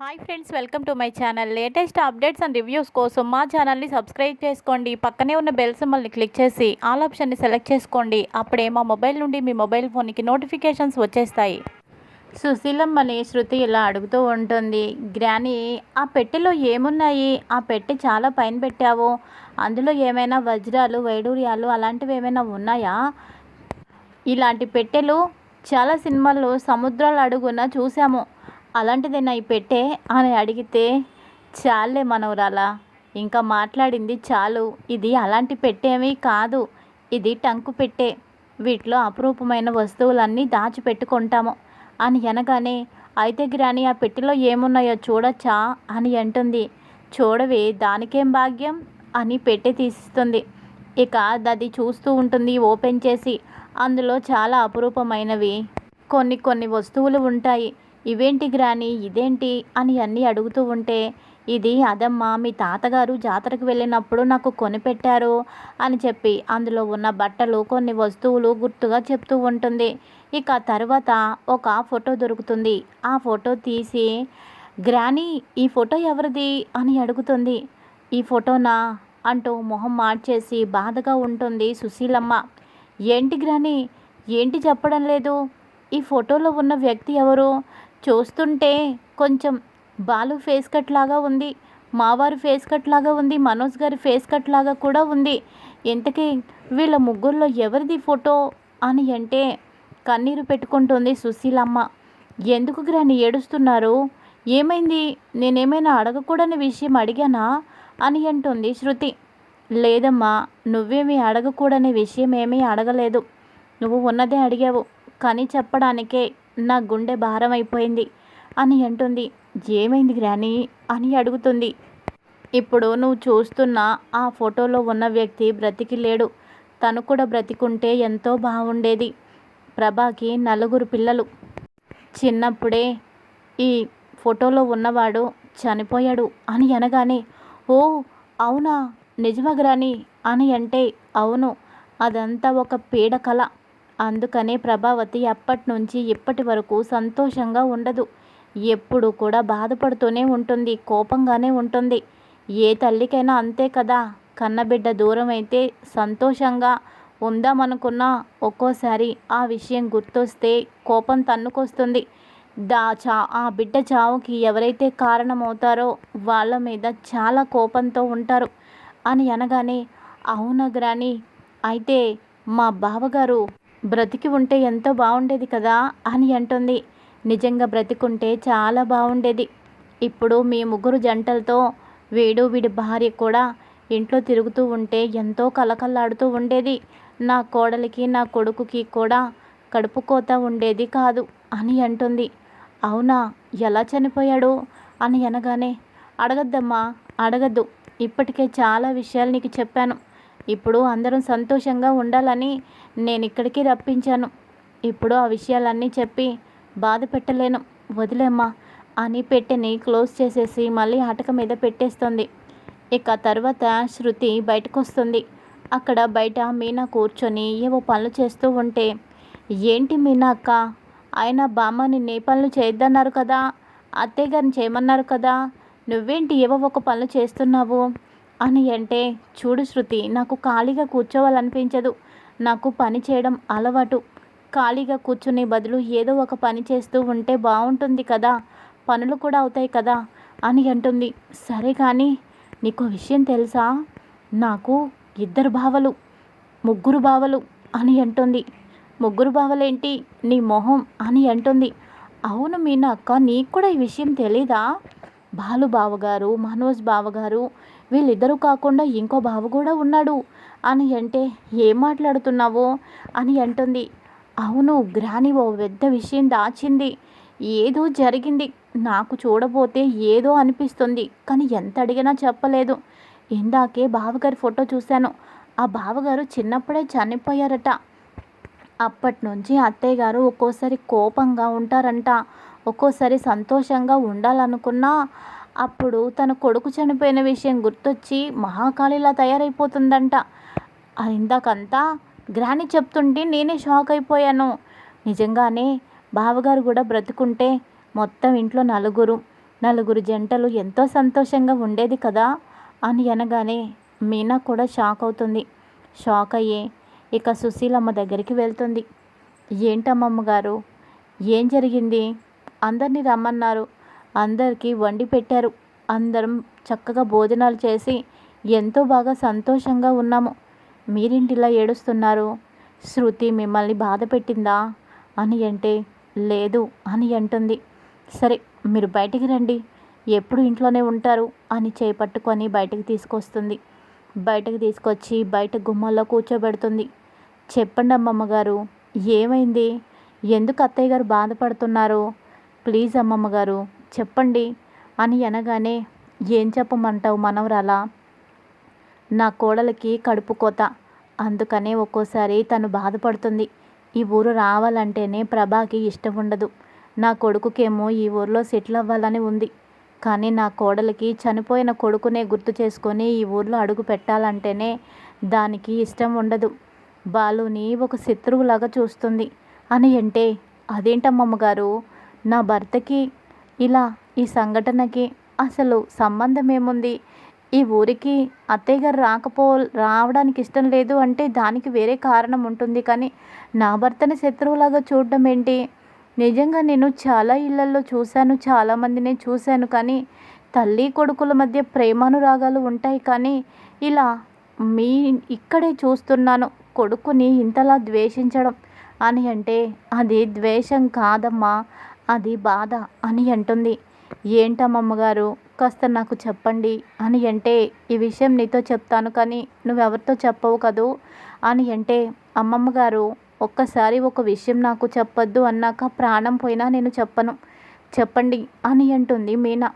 Hi friends welcome to my channel latest updates and reviews కోసం మా ఛానల్ని subscribe చేసుకోండి. పక్కనే ఉన్న బెల్ సింబల్ని క్లిక్ చేసి ఆల్ ఆప్షన్ని సెలెక్ట్ చేసుకోండి. అప్పుడే మా మొబైల్ నుండి మీ మొబైల్ ఫోన్కి నోటిఫికేషన్స్ వచ్చేస్తాయి. సుశీలమ్మని శృతి ఇలా అడుగుతూ ఉంటుంది. గ్రాని ఆ పెట్టెలో ఏమున్నాయి? ఆ పెట్టె చాలా పైన పెట్టావు. అందులో ఏమైనా వజ్రాలు వైడూర్యాలు అలాంటివి ఏమైనా ఉన్నాయా? ఇలాంటి పెట్టెలు చాలా సినిమాల్లో సముద్రాల అడుగున చూసాము అలాంటిదేనా ఈ పెట్టే? అని అడిగితే చాలే మనవరాలా ఇంకా మాట్లాడింది చాలు. ఇది అలాంటి పెట్టేమీ కాదు. ఇది టంకు పెట్టే. వీటిలో అపురూపమైన వస్తువులన్నీ దాచిపెట్టుకుంటాము అని అనగానే అయితే గ్రాని ఆ పెట్టెలో ఏమున్నాయో చూడొచ్చా? అని అంటుంది. చూడవే దానికేం భాగ్యం? అని పెట్టె తీసిస్తుంది. ఇక అది చూస్తూ ఉంటుంది ఓపెన్ చేసి. అందులో చాలా అపురూపమైనవి. కొన్ని కొన్ని వస్తువులు ఉంటాయి. ఇవేంటి గ్రాని? ఇదేంటి? అని అన్నీ అడుగుతూ ఉంటే ఇది అదమ్మా మీ తాతగారు జాతరకు వెళ్ళినప్పుడు నాకు కొనిపెట్టారు అని చెప్పి అందులో ఉన్న బట్టలు కొన్ని వస్తువులు గుర్తుగా చెప్తూ ఉంటుంది. ఇక తర్వాత ఒక ఫోటో దొరుకుతుంది. ఆ ఫోటో తీసి గ్రాని ఈ ఫోటో ఎవరిది? అని అడుగుతుంది. ఈ ఫోటోనా? అంటూ మొహం మార్చేసి బాధగా ఉంటుంది సుశీలమ్మ. ఏంటి గ్రాని? ఏంటి చెప్పడం లేదు? ఈ ఫోటోలో ఉన్న వ్యక్తి ఎవరు? చూస్తుంటే కొంచెం బాలు ఫేస్ కట్ లాగా ఉంది మావారు ఫేస్ కట్ లాగా ఉంది మనోజ్ గారి ఫేస్ కట్ లాగా కూడా ఉంది. ఇంతకీ వీళ్ళ ముగ్గురులో ఎవరిది ఫోటో అని అంటే కన్నీరు పెట్టుకుంటుంది సుశీలమ్మ. ఎందుకు గ్రాని ఏడుస్తున్నారు? ఏమైంది? నేనేమైనా అడగకూడని విషయం అడిగానా? అని అంటుంది శృతి. లేదమ్మా నువ్వేమీ అడగకూడని విషయం ఏమీ అడగలేదు. నువ్వు ఉన్నదే అడిగావు. కానీ చెప్పడానికే నా గుండె భారం అయిపోయింది అని అంటుంది. ఏమైంది గ్రాని అని అడుగుతుంది. ఇప్పుడు నువ్వు చూస్తున్న ఆ ఫోటోలో ఉన్న వ్యక్తి బ్రతికి లేడు తను కూడా బ్రతికుంటే ఎంతో బాగుండేది ప్రభాకి నలుగురు పిల్లలు. చిన్నప్పుడే ఈ ఫోటోలో ఉన్నవాడు చనిపోయాడు అని అనగానే ఓ అవునా? నిజమా గ్రాని అని అంటే అవును. అదంతా ఒక పీడ కళ అందుకనే ప్రభావతి అప్పటి నుంచి ఇప్పటి వరకు సంతోషంగా ఉండదు. ఎప్పుడు కూడా బాధపడుతూనే ఉంటుంది కోపంగానే ఉంటుంది. ఏ తల్లికైనా అంతే కదా? కన్నబిడ్డ దూరం అయితే సంతోషంగా ఉందామనుకున్నా ఒక్కోసారి ఆ విషయం గుర్తొస్తే కోపం తన్నుకొస్తుంది. దా చా ఆ బిడ్డ చావుకి ఎవరైతే కారణమవుతారో వాళ్ళ మీద చాలా కోపంతో ఉంటారు. అని అనగానే అవునా గ్రాని? అయితే మా బావగారు బ్రతికి ఉంటే ఎంతో బాగుండేది కదా అని అంటుంది. నిజంగా బ్రతికుంటే చాలా బాగుండేది. ఇప్పుడు మీ ముగ్గురు జంటలతో వీడు వీడి భార్య కూడా ఇంట్లో తిరుగుతూ ఉంటే ఎంతో కలకల్లాడుతూ ఉండేది. నా కోడలికి నా కొడుకుకి కూడా కడుపు కోత ఉండేది కాదు అని అంటుంది. అవునా? ఎలా చనిపోయాడు? అని అనగానే అడగద్దమ్మా అడగద్దు. ఇప్పటికే చాలా విషయాలు నీకు చెప్పాను. ఇప్పుడు అందరం సంతోషంగా ఉండాలని నేను ఇక్కడికి రప్పించాను. ఇప్పుడు ఆ విషయాలన్నీ చెప్పి బాధ పెట్టలేను. వదిలేమ్మా అని పెట్టెని క్లోజ్ చేసేసి మళ్ళీ ఆటక మీద పెట్టేస్తుంది. ఇక తర్వాత శృతి బయటకు వస్తుంది అక్కడ బయట మీనా కూర్చొని ఏవో పనులు చేస్తూ ఉంటే ఏంటి మీనా అక్క? ఆయన బామ్మని నీ పనులు చేయొద్దన్నారు కదా? అత్తయ్య గారిని చేయమన్నారు కదా? నువ్వేంటి ఏవో ఒక పనులు చేస్తున్నావు? అని అంటే చూడు శృతి నాకు ఖాళీగా కూర్చోవాలనిపించదు. నాకు పని చేయడం అలవాటు. ఖాళీగా కూర్చునే బదులు ఏదో ఒక పని చేస్తూ ఉంటే బాగుంటుంది కదా. పనులు కూడా అవుతాయి కదా అని అంటుంది. సరే కానీ నీకు విషయం తెలుసా? నాకు ఇద్దరు బావలు ముగ్గురు బావలు అని అంటుంది. ముగ్గురు బావలేంటి? నీ మొహం అని అంటుంది. అవును మీనా అక్క నీకు కూడా ఈ విషయం తెలీదా? బాలు బావగారు మనోజ్ బావగారు వీళ్ళిద్దరూ కాకుండా ఇంకో బావ కూడా ఉన్నాడు. అని అంటే ఏం మాట్లాడుతున్నావో? అని అంటుంది. అవును గ్రాని ఓ పెద్ద విషయం దాచింది. ఏదో జరిగింది. నాకు చూడబోతే ఏదో అనిపిస్తుంది. కానీ ఎంత అడిగినా చెప్పలేదు. ఇందాకే బావగారి ఫోటో చూశాను. ఆ బావగారు చిన్నప్పుడే చనిపోయారట. అప్పటి నుంచి అత్తయ్య గారు ఒక్కోసారి కోపంగా ఉంటారంట. ఒక్కోసారి సంతోషంగా ఉండాలనుకున్నా అప్పుడు తన కొడుకు చనిపోయిన విషయం గుర్తొచ్చి మహాకాళిలా తయారైపోతుందంట. ఇందాకంతా గ్రాని చెప్తుంటే నేనే షాక్ అయిపోయాను. నిజంగానే బావగారు కూడా బ్రతుకుంటే మొత్తం ఇంట్లో నలుగురు నలుగురు జంటలు ఎంతో సంతోషంగా ఉండేది కదా అని అనగానే మీనా కూడా షాక్ అవుతుంది. షాక్ అయ్యి ఇక సుశీలమ్మ దగ్గరికి వెళ్తుంది. ఏంటమ్మమ్మ గారు ఏం జరిగింది? అందరినీ రమ్మన్నారు. అందరికీ వండి పెట్టారు. అందరం చక్కగా భోజనాలు చేసి ఎంతో బాగా సంతోషంగా ఉన్నాము. మీరింటిలా ఏడుస్తున్నారు? శృతి మిమ్మల్ని బాధ పెట్టిందా? అని అంటే లేదు అని అంటుంది. సరే మీరు బయటికి రండి. ఎప్పుడు ఇంట్లోనే ఉంటారు అని చేపట్టుకొని బయటకు తీసుకొస్తుంది. బయటకు తీసుకొచ్చి బయట గుమ్మల్లో కూర్చోబెడుతుంది. చెప్పండి అమ్మమ్మ గారు ఏమైంది? ఎందుకు అత్తయ్య గారు బాధపడుతున్నారు? ప్లీజ్ అమ్మమ్మ గారు చెప్పండి అని అనగానే ఏం చెప్పమంటావు మనవరాలా? నా కోడలికి కడుపు కోత. అందుకనే ఒక్కోసారి తను బాధపడుతుంది. ఈ ఊరు రావాలంటేనే ప్రభాకి ఇష్టం ఉండదు. నా కొడుకుకేమో ఈ ఊర్లో సెటిల్ అవ్వాలని ఉంది. కానీ నా కోడలికి చనిపోయిన కొడుకునే గుర్తు చేసుకొని ఈ ఊర్లో అడుగు పెట్టాలంటేనే దానికి ఇష్టం ఉండదు. బాలుని ఒక శత్రువులాగా చూస్తుంది. అని అంటే అదేంటమ్మమ్మ గారు? నా భర్తకి ఇలా ఈ సంఘటనకి అసలు సంబంధం ఏముంది ఈ ఊరికి అత్తయ్య గారు రాకపో రావడానికి ఇష్టం లేదు అంటే దానికి వేరే కారణం ఉంటుంది కానీ నా భర్తని శత్రువులాగా చూడడం ఏంటి? నిజంగా నేను చాలా ఇళ్ళలో చూశాను చాలామందిని చూశాను కానీ తల్లి కొడుకుల మధ్య ప్రేమానురాగాలు ఉంటాయి కానీ ఇలా మీ ఇక్కడే చూస్తున్నాను కొడుకుని ఇంతలా ద్వేషించడం అని అంటే అది ద్వేషం కాదమ్మా. అది బాధ అని అంటుంది. ఏంటమ్మమ్మగారు కాస్త నాకు చెప్పండి అని అంటే ఈ విషయం నీతో చెప్తాను కానీ నువ్వెవరితో చెప్పవు కదూ అని అంటే అమ్మమ్మ గారు ఒక్కసారి ఒక విషయం నాకు చెప్పొద్దు అన్నాక ప్రాణం పోయినా నేను చెప్పను. చెప్పండి అని అంటుంది మీనా.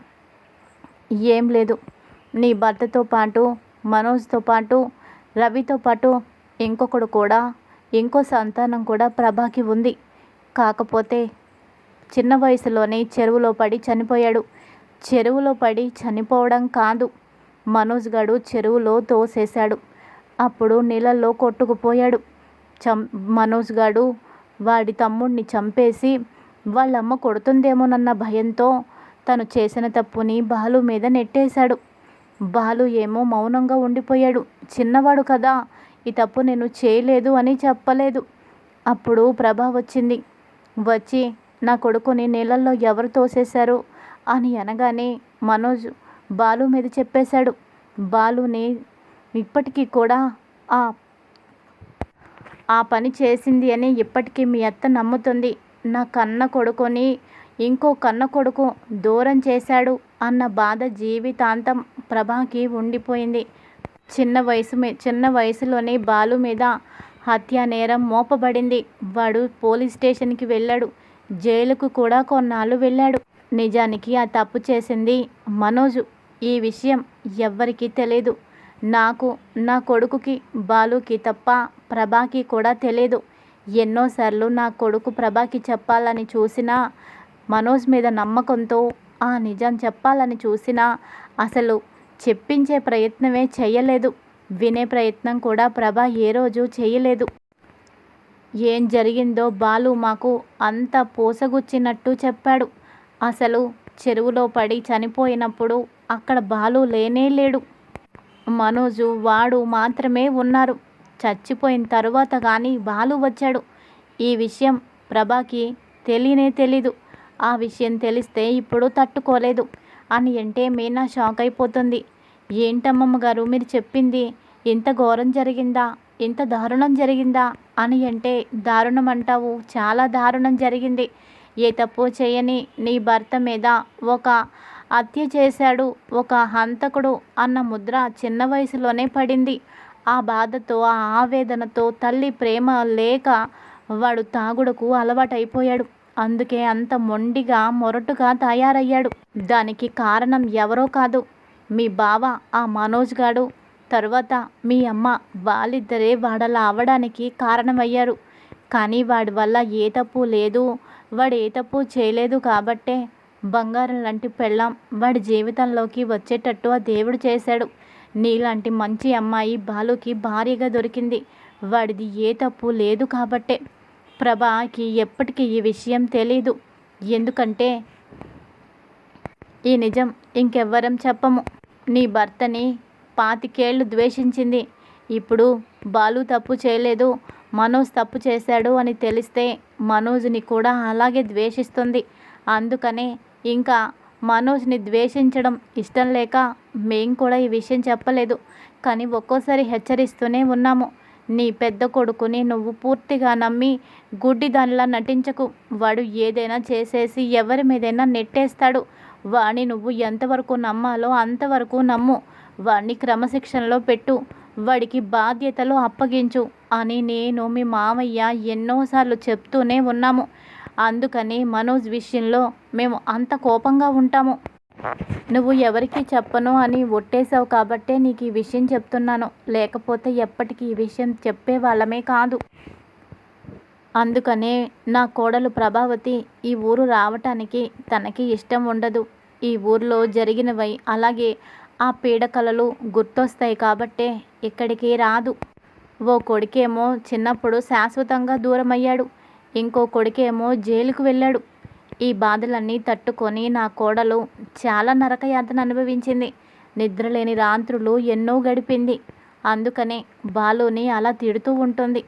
ఏం లేదు. నీ భర్తతో పాటు మనోజ్తో పాటు రవితో పాటు ఇంకొకడు కూడా ఇంకో సంతానం కూడా ప్రభాకి ఉంది. కాకపోతే చిన్న వయసులోనే చెరువులో పడి చనిపోయాడు. చెరువులో పడి చనిపోవడం కాదు. మనోజ్ గడు చెరువులో తోసేశాడు. అప్పుడు నీళ్ళల్లో కొట్టుకుపోయాడు. చం మనోజ్ గాడు వాడి తమ్ముడిని చంపేసి వాళ్ళమ్మ కొడుతుందేమోనన్న భయంతో తను చేసిన తప్పుని బాలు మీద నెట్టేశాడు. బాలు ఏమో మౌనంగా ఉండిపోయాడు. చిన్నవాడు కదా ఈ తప్పు నేను చేయలేదు అని చెప్పలేదు. అప్పుడు ప్రభ వచ్చింది. వచ్చి నా కొడుకుని నీళ్ళల్లో ఎవరు తోసేశారు? అని అనగానే మనోజ్ బాలు మీద చెప్పేశాడు. బాలుని ఇప్పటికీ కూడా ఆ ఆ పని చేసింది అని ఇప్పటికీ మీ అత్త నమ్ముతుంది. నా కన్న కొడుకుని ఇంకో కన్న కొడుకు దూరం చేశాడు అన్న బాధ జీవితాంతం ప్రభాకి ఉండిపోయింది. చిన్న వయసు చిన్న వయసులోనే బాలు మీద హత్యా నేరం మోపబడింది. వాడు పోలీస్ స్టేషన్కి వెళ్ళాడు. జైలుకు కూడా కొన్నాళ్ళు వెళ్ళాడు. నిజానికి ఆ తప్పు చేసింది మనోజు. ఈ విషయం ఎవ్వరికీ తెలియదు నాకు నా కొడుకుకి బాలుకి తప్ప ప్రభాకి కూడా తెలియదు ఎన్నోసార్లు నా కొడుకు ప్రభాకి చెప్పాలని చూసినా మనోజ్ మీద నమ్మకంతో ఆ నిజం చెప్పాలని చూసినా అసలు చెప్పించే ప్రయత్నమే చేయలేదు. వినే ప్రయత్నం కూడా ప్రభ ఏ రోజు చేయలేదు. ఏం జరిగిందో బాలు మాకు అంత పోసగుచ్చినట్టు చెప్పాడు. అసలు చెరువులో పడి చనిపోయినప్పుడు అక్కడ బాలు లేనే లేడు. మనోజు వాడు మాత్రమే ఉన్నారు. చచ్చిపోయిన తరువాత కానీ బాలు వచ్చాడు. ఈ విషయం ప్రభాకి తెలియనే తెలీదు. ఆ విషయం తెలిస్తే ఇప్పుడు తట్టుకోలేదు అని అంటే మీనా షాక్ అయిపోతుంది. ఏంటమ్మమ్మ గారు మీరు చెప్పింది ఇంత ఘోరం జరిగిందా? ఇంత దారుణం జరిగిందా అని అంటే దారుణం అంటావు చాలా దారుణం జరిగింది. ఏ తప్పు చేయని నీ భర్త మీద ఒక హత్య చేశాడు. ఒక హంతకుడు అన్న ముద్ర చిన్న వయసులోనే పడింది. ఆ బాధతో ఆ ఆవేదనతో తల్లి ప్రేమ లేక వాడు తాగుడుకు అలవాటైపోయాడు. అందుకే అంత మొండిగా మొరటుగా తయారయ్యాడు. దానికి కారణం ఎవరో కాదు. మీ బావ ఆ మనోజ్ గాడు. తర్వాత మీ అమ్మ వాళ్ళిద్దరే వాడలా అవడానికి కారణమయ్యారు. కానీ వాడి వల్ల ఏ తప్పు లేదు. వాడు ఏ తప్పు చేయలేదు కాబట్టే బంగారం లాంటి పెళ్ళాం వాడి జీవితంలోకి వచ్చేటట్టు ఆ దేవుడు చేశాడు. నీలాంటి మంచి అమ్మాయి బాలుకి భారీగా దొరికింది. వాడిది ఏ తప్పు లేదు కాబట్టే ప్రభాకి ఎప్పటికీ ఈ విషయం తెలీదు. ఎందుకంటే ఈ నిజం ఇంకెవ్వరం చెప్పము. నీ భర్తని పాతికేళ్ళు ద్వేషించింది. ఇప్పుడు బాలు తప్పు చేయలేదు మనోజ్ తప్పు చేశాడు అని తెలిస్తే మనోజ్ని కూడా అలాగే ద్వేషిస్తుంది. అందుకనే ఇంకా మనోజ్ని ద్వేషించడం ఇష్టం లేక మేం కూడా ఈ విషయం చెప్పలేదు. కానీ ఒక్కోసారి హెచ్చరిస్తూనే ఉన్నాము. నీ పెద్ద కొడుకుని నువ్వు పూర్తిగా నమ్మి గుడ్డి దానిలా నటించకు. వాడు ఏదైనా చేసేసి ఎవరి మీదైనా నెట్టేస్తాడు. వాడిని నువ్వు ఎంతవరకు నమ్మాలో అంతవరకు నమ్ము. వాడిని క్రమశిక్షణలో పెట్టు. వాడికి బాధ్యతలు అప్పగించు అని నేను మీ మామయ్య ఎన్నోసార్లు చెప్తూనే ఉన్నాము. అందుకని మనోజ్ విషయంలో మేము అంత కోపంగా ఉంటాము. నువ్వు ఎవరికి చెప్పను అని ఒట్టేశావు కాబట్టే నీకు ఈ విషయం చెప్తున్నాను. లేకపోతే ఎప్పటికీ ఈ విషయం చెప్పే వాళ్ళమే కాదు. అందుకనే నా కోడలు ప్రభావతి ఈ ఊరు రావటానికి తనకి ఇష్టం ఉండదు. ఈ ఊర్లో జరిగినవి అలాగే ఆ పీడకలలు గుర్తొస్తాయి కాబట్టే ఇక్కడికి రాదు. ఓ కొడుకేమో చిన్నప్పుడు శాశ్వతంగా దూరమయ్యాడు. ఇంకో కొడుకేమో జైలుకు వెళ్ళాడు. ఈ బాధలన్నీ తట్టుకొని నా కోడలు చాలా నరకయాతన అనుభవించింది. నిద్రలేని రాత్రులు ఎన్నో గడిపింది. అందుకనే బాలుని అలా తిడుతూ ఉంటుంది.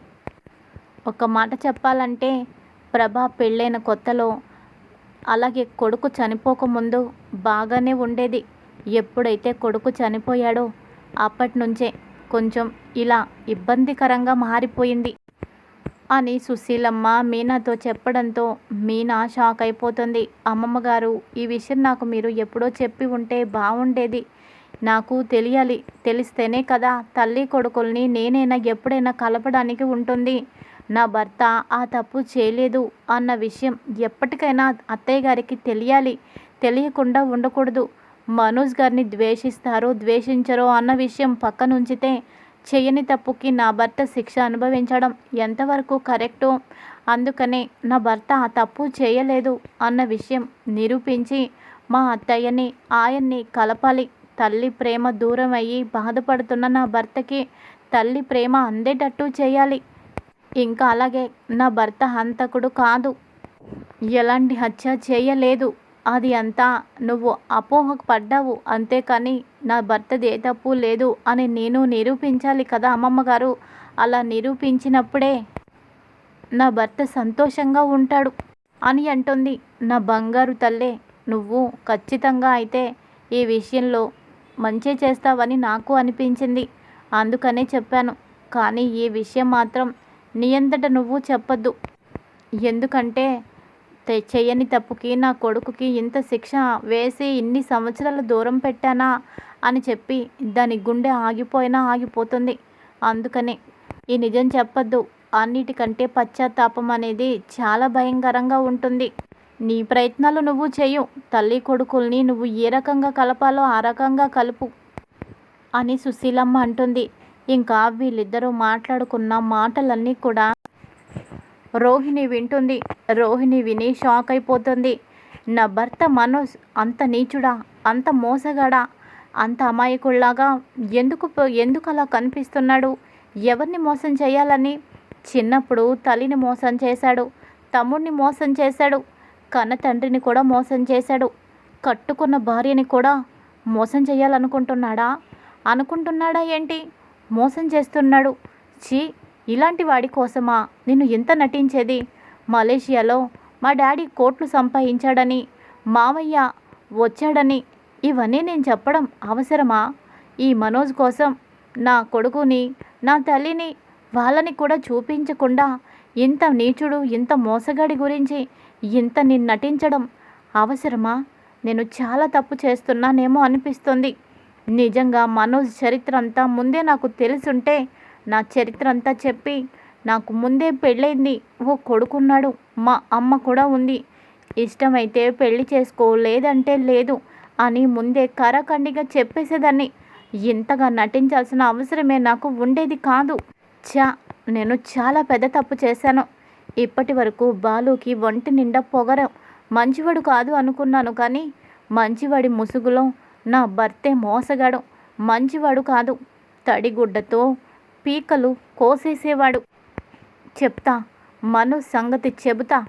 ఒక మాట చెప్పాలంటే ప్రభా పెళ్ళైన కొత్తలో అలాగే కొడుకు చనిపోకముందు బాగానే ఉండేది. ఎప్పుడైతే కొడుకు చనిపోయాడో అప్పటి నుంచే కొంచెం ఇలా ఇబ్బందికరంగా మారిపోయింది అని సుశీలమ్మ మీనాతో చెప్పడంతో మీనా షాక్ అయిపోతుంది. అమ్మమ్మ గారు ఈ విషయం నాకు మీరు ఎప్పుడో చెప్పి ఉంటే బాగుండేది నాకు తెలియాలి తెలిస్తేనే కదా తల్లి కొడుకుల్ని నేనైనా ఎప్పుడైనా కలపడానికి ఉంటుంది. నా భర్త ఆ తప్పు చేయలేదు అన్న విషయం ఎప్పటికైనా అత్తయ్య గారికి తెలియాలి తెలియకుండా ఉండకూడదు. మనోజ్ గారిని ద్వేషిస్తారో ద్వేషించరో అన్న విషయం పక్కనుంచితే చేయని తప్పుకి నా భర్త శిక్ష అనుభవించడం ఎంతవరకు కరెక్టో అందుకనే నా భర్త ఆ తప్పు చేయలేదు అన్న విషయం నిరూపించి మా అత్తయ్యని ఆయన్ని కలపాలి. తల్లి ప్రేమ దూరం అయ్యి బాధపడుతున్న నా భర్తకి తల్లి ప్రేమ అందేటట్టు చేయాలి. ఇంకా అలాగే నా భర్త హంతకుడు కాదు. ఎలాంటి హత్య చేయలేదు. అది అంతా నువ్వు అపోహకు పడ్డావు. అంతేకాని నా భర్తది ఏ తప్పు లేదు అని నేను నిరూపించాలి కదా అమ్మమ్మ గారు అలా నిరూపించినప్పుడే నా భర్త సంతోషంగా ఉంటాడు అని అంటుంది. నా బంగారు తల్లే నువ్వు ఖచ్చితంగా అయితే ఈ విషయంలో మంచి చేస్తావని నాకు అనిపించింది. అందుకనే చెప్పాను. కానీ ఈ విషయం మాత్రం నీ అంతట నువ్వు చెప్పొద్దు. ఎందుకంటే చేయని తప్పుకి నా కొడుకుకి ఇంత శిక్ష వేసి ఇన్ని సంవత్సరాలు దూరం పెట్టానా అని చెప్పి దాని గుండె ఆగిపోయినా ఆగిపోతుంది. అందుకనే ఈ నిజం చెప్పొద్దు. అన్నిటికంటే పశ్చాత్తాపం అనేది చాలా భయంకరంగా ఉంటుంది. నీ ప్రయత్నాలు నువ్వు చేయు తల్లి కొడుకుల్ని నువ్వు ఏ రకంగా కలపాలో ఆ రకంగా కలుపు అని సుశీలమ్మ అంటుంది. ఇంకా వీళ్ళిద్దరూ మాట్లాడుకున్న మాటలన్నీ కూడా రోహిణి వింటుంది. రోహిణి విని షాక్ అయిపోతుంది. నా భర్త మనోజ్ అంత నీచుడా? అంత మోసగాడా? అంత అమాయకుల్లాగా ఎందుకు ఎందుకు అలా కనిపిస్తున్నాడు? ఎవరిని మోసం చేయాలని? చిన్నప్పుడు తల్లిని మోసం చేశాడు. తమ్ముడిని మోసం చేశాడు. కన్న తండ్రిని కూడా మోసం చేశాడు. కట్టుకున్న భార్యని కూడా మోసం చేయాలనుకుంటున్నాడా? అనుకుంటున్నాడా ఏంటి? మోసం చేస్తున్నాడు. చీ ఇలాంటి వాడి కోసమా? నిన్ను ఎంత నటించేది? మలేషియాలో మా డాడీ కోట్లు సంపాదించాడని మామయ్య వచ్చాడని ఇవన్నీ నేను చెప్పడం అవసరమా? ఈ మనోజ్ కోసం నా కొడుకుని నా తల్లిని వాళ్ళని కూడా చూపించకుండా ఇంత నీచుడు ఇంత మోసగాడి గురించి ఇంత నేను నటించడం అవసరమా? నేను చాలా తప్పు చేస్తున్నానేమో అనిపిస్తుంది. నిజంగా మనోజ్ చరిత్ర అంతా ముందే నాకు తెలుసుంటే నా చరిత్ర అంతా చెప్పి నాకు ముందే పెళ్ళైంది. ఓ కొడుకున్నాడు. మా అమ్మ కూడా ఉంది. ఇష్టమైతే పెళ్ళి చేసుకో లేదంటే లేదు అని ముందే కరాఖండిగా చెప్పేసేదాన్ని. ఇంతగా నటించాల్సిన అవసరమే నాకు ఉండేది కాదు. చా నేను చాలా పెద్ద తప్పు చేశాను. ఇప్పటి వరకు బాలుకి ఒంటి నిండా పొగరం. మంచివాడు కాదు అనుకున్నాను కానీ మంచివాడి ముసుగులో నా భర్తే మోసగాడు. మంచివాడు కాదు. తడిగుడ్డతో పీకలు కోసేసేవాడు. చెప్తా మను సంగతి చెబుతా.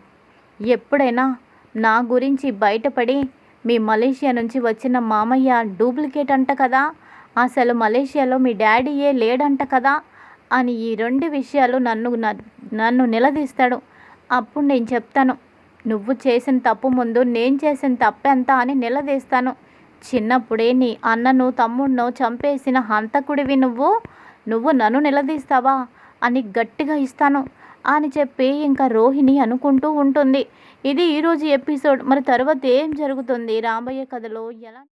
ఎప్పుడైనా నా గురించి బయటపడి మీ మలేషియా నుంచి వచ్చిన మామయ్య డూప్లికేట్ అంట కదా? అసలు మలేషియాలో మీ డాడీయే లేడంట కదా? అని ఈ రెండు విషయాలు నన్ను నన్ను నిలదీస్తాడు. అప్పుడు నేను చెప్తాను నువ్వు చేసిన తప్పు ముందు నేను చేసిన తప్పెంత అని నిలదీస్తాను. చిన్నప్పుడే నీ అన్నను తమ్ముడినో చంపేసిన హంతకుడివి నువ్వు? నువ్వు నన్ను నిలదీస్తావా? అని గట్టిగా ఇస్తాను. అని చెప్పి ఇంకా రోహిణి అనుకుంటూ ఉంటుంది. ఇది ఈరోజు ఎపిసోడ్. మరి తర్వాత ఏం జరుగుతుంది? రాబోయే కథలో ఎలా